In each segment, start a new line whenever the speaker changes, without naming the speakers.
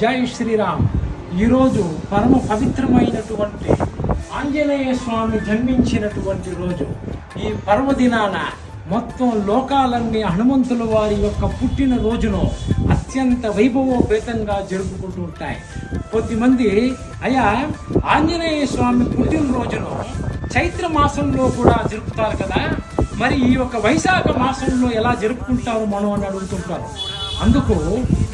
జై శ్రీరామ్. ఈరోజు పరమ పవిత్రమైనటువంటి ఆంజనేయ స్వామి జన్మించినటువంటి రోజు. ఈ పర్వదినాన మొత్తం లోకాలన్నీ హనుమంతుల వారి యొక్క పుట్టిన రోజును అత్యంత వైభవోపేతంగా జరుపుకుంటూ ఉంటాయి. కొద్దిమంది అయ్యా ఆంజనేయ స్వామి పుట్టినరోజును చైత్ర మాసంలో కూడా జరుపుతారు కదా? మరి ఈ యొక్క వైశాఖ మాసంలో ఎలా జరుపుకుంటారు మనం అని అడుగుతుంటారు. అందుకు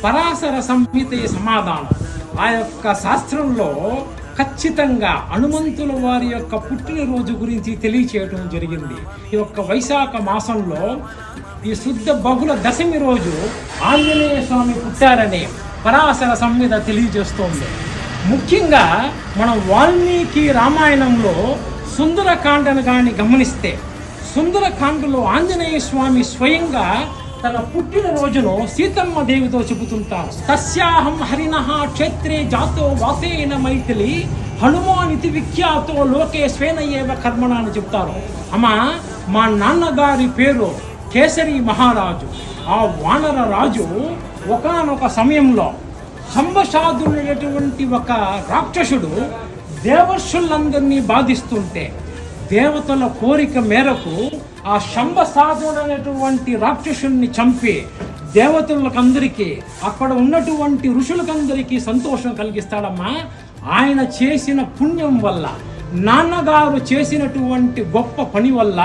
పరాశర సంహిత సమాధానం. ఆ యొక్క శాస్త్రంలో ఖచ్చితంగా హనుమంతుల వారి యొక్క పుట్టినరోజు గురించి తెలియచేయటం జరిగింది. ఈ యొక్క వైశాఖ మాసంలో ఈ శుద్ధ బహుళ దశమి రోజు ఆంజనేయ స్వామి పుట్టారని పరాశర సంహిత తెలియజేస్తోంది. ముఖ్యంగా మనం వాల్మీకి రామాయణంలో సుందరకాండను కానీ గమనిస్తే సుందరకాండలో ఆంజనేయ స్వామి స్వయంగా తన పుట్టిన రోజును సీతమ్మ దేవితో చెబుతుంటారు. తస్యాహం హరిణ క్షేత్రే జాతో వాసేన మైథిలి హనుమానితి విఖ్యాతో లోకే స్వేన ఏవ కర్మణ అని చెప్తారు అమ్మా మా నాన్నగారి పేరు కేసరి మహారాజు. ఆ వానర రాజు ఒకానొక సమయంలో సంబసాదుడైనటువంటి ఒక రాక్షసుడు దేవర్షులందరినీ బాధిస్తుంటే దేవతల కోరిక మేరకు ఆ శంభసాధుడైనటువంటి రాక్షసుణ్ణి చంపి దేవతలకందరికీ అక్కడ ఉన్నటువంటి ఋషులకందరికీ సంతోషం కలిగిస్తాడమ్మా. ఆయన చేసిన పుణ్యం వల్ల నాన్నగారు చేసినటువంటి గొప్ప పని వల్ల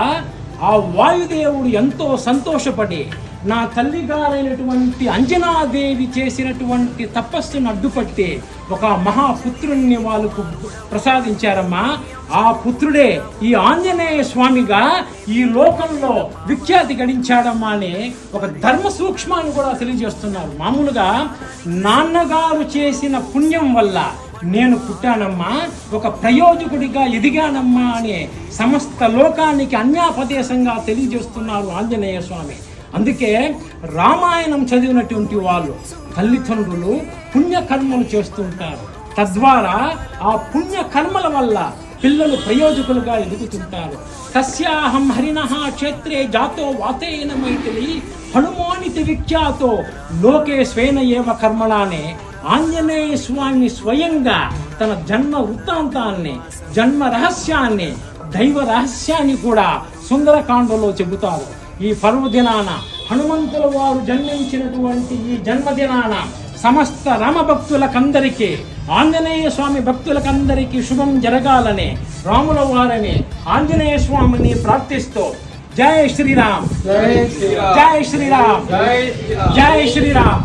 ఆ వాయుదేవుడు ఎంతో సంతోషపడి నా తల్లిగారైనటువంటి అంజనాదేవి చేసినటువంటి తపస్సును అడ్డుపట్టి ఒక మహాపుత్రుణ్ణి వాళ్ళకు ప్రసాదించారమ్మా. ఆ పుత్రుడే ఈ ఆంజనేయ స్వామిగా ఈ లోకంలో విఖ్యాతి గడించాడమ్మా అని ఒక ధర్మ సూక్ష్మాన్ని కూడా తెలియజేస్తున్నారు. మామూలుగా నాన్నగారు చేసిన పుణ్యం వల్ల నేను పుట్టానమ్మా ఒక ప్రయోజకుడిగా ఎదిగానమ్మా అనే సమస్త లోకానికి అన్యాపదేశంగా తెలియజేస్తున్నారు ఆంజనేయ స్వామి. అందుకే రామాయణం చదివినటువంటి వాళ్ళు తల్లిదండ్రులు పుణ్యకర్మలు చేస్తుంటారు. తద్వారా ఆ పుణ్యకర్మల వల్ల పిల్లలు ప్రయోజకులుగా ఎదుగుతుంటారు. తస్యాహం హరిణ క్షేత్రే జాతో వాతేన మైథిలి హనుమానితి విఖ్యాతో లోకే స్వేన ఏవ కర్మణానే ఆంజనేయ స్వామి స్వయంగా తన జన్మ వృత్తాంతాన్ని జన్మ రహస్యాన్ని దైవ రహస్యాన్ని కూడా సుందరకాండలో చెబుతారు. ఈ పర్వదినాన హనుమంతుల వారు జన్మించినటువంటి ఈ జన్మదినాన సమస్త రామ భక్తులకందరికీ ఆంజనేయ స్వామి భక్తులకందరికీ శుభం జరగాలని రాముల వారిని ఆంజనేయ స్వామిని ప్రార్థిస్తూ జై శ్రీరామ్.
జై శ్రీరామ్.
జై శ్రీరామ్.
జై శ్రీరామ్.